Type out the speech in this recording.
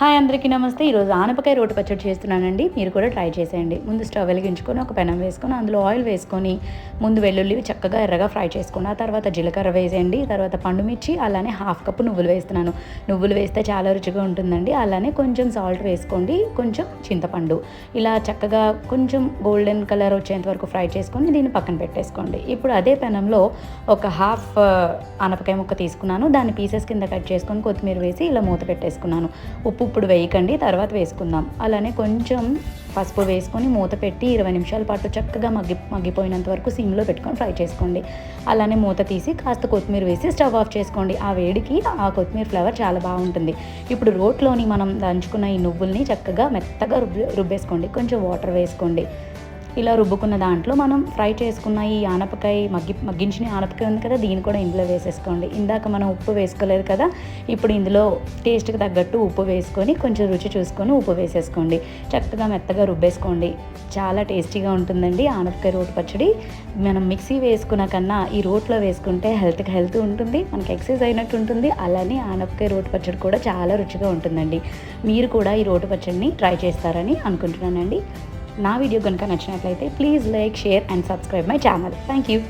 Hi అందరికీ నమస్తే. ఈరోజు ఆనపకాయ రోటి పచ్చడి చేస్తున్నానండి. మీరు కూడా ట్రై చేసేయండి. ముందు స్టవ్ వెలిగించుకొని ఒక పెనం వేసుకొని అందులో ఆయిల్ వేసుకొని ముందు వెల్లుల్లి చక్కగా ఎర్రగా ఫ్రై చేసుకున్న ఆ తర్వాత జీలకర్ర వేసేయండి. తర్వాత పండుమిర్చి అలానే హాఫ్ కప్పు నువ్వులు వేస్తున్నాను. నువ్వులు వేస్తే చాలా రుచిగా ఉంటుందండి. అలానే కొంచెం సాల్ట్ వేసుకోండి. కొంచెం చింతపండు. ఇలా చక్కగా కొంచెం గోల్డెన్ కలర్ వచ్చేంత వరకు ఫ్రై చేసుకొని దీన్ని పక్కన పెట్టేసుకోండి. ఇప్పుడు అదే పెనంలో ఒక హాఫ్ ఆనపకాయ ముక్క తీసుకున్నాను. దాన్ని పీసెస్ కింద కట్ చేసుకొని కొత్తిమీర వేసి ఇలా మూత పెట్టేసుకున్నాను. ఉప్పు ఇప్పుడు వేయకండి తర్వాత వేసుకుందాం. అలానే కొంచెం పసుపు వేసుకొని మూత పెట్టి ఇరవై నిమిషాల పాటు చక్కగా మగ్గి మగ్గిపోయినంత వరకు సిమ్లో పెట్టుకొని ఫ్రై చేసుకోండి. అలానే మూత తీసి కాస్త కొత్తిమీర వేసి స్టవ్ ఆఫ్ చేసుకోండి. ఆ వేడికి ఆ కొత్తిమీర ఫ్లేవర్ చాలా బాగుంటుంది. ఇప్పుడు రోట్లోని మనం దంచుకున్న ఈ నువ్వుల్ని చక్కగా మెత్తగా రుబ్బి రుబ్బేసుకోండి. కొంచెం వాటర్ వేసుకోండి. ఇలా రుబ్బుకున్న దాంట్లో మనం ఫ్రై చేసుకున్న ఈ ఆనపకాయ మగ్గి మగ్గించిన ఆనపకాయ ఉంది కదా దీన్ని కూడా ఇందులో వేసేసుకోండి. ఇందాక మనం ఉప్పు వేసుకోలేదు కదా ఇప్పుడు ఇందులో టేస్ట్కి తగ్గట్టు ఉప్పు వేసుకొని కొంచెం రుచి చూసుకొని ఉప్పు వేసేసుకోండి. చక్కగా మెత్తగా రుబ్బేసుకోండి. చాలా టేస్టీగా ఉంటుందండి ఆనపకాయ రోటి పచ్చడి. మనం మిక్సీ వేసుకున్న కన్నా ఈ రోట్లో వేసుకుంటే హెల్త్కి హెల్త్ ఉంటుంది మనకి ఎక్సర్సైజ్ అయినట్టు ఉంటుంది. అలానే ఆనపకాయ రోటి పచ్చడి కూడా చాలా రుచిగా ఉంటుందండి. మీరు కూడా ఈ రోటి పచ్చడిని ట్రై చేస్తారని అనుకుంటున్నానండి. నా వీడియో కనుక నచ్చినట్లయితే please like share and subscribe my channel thank you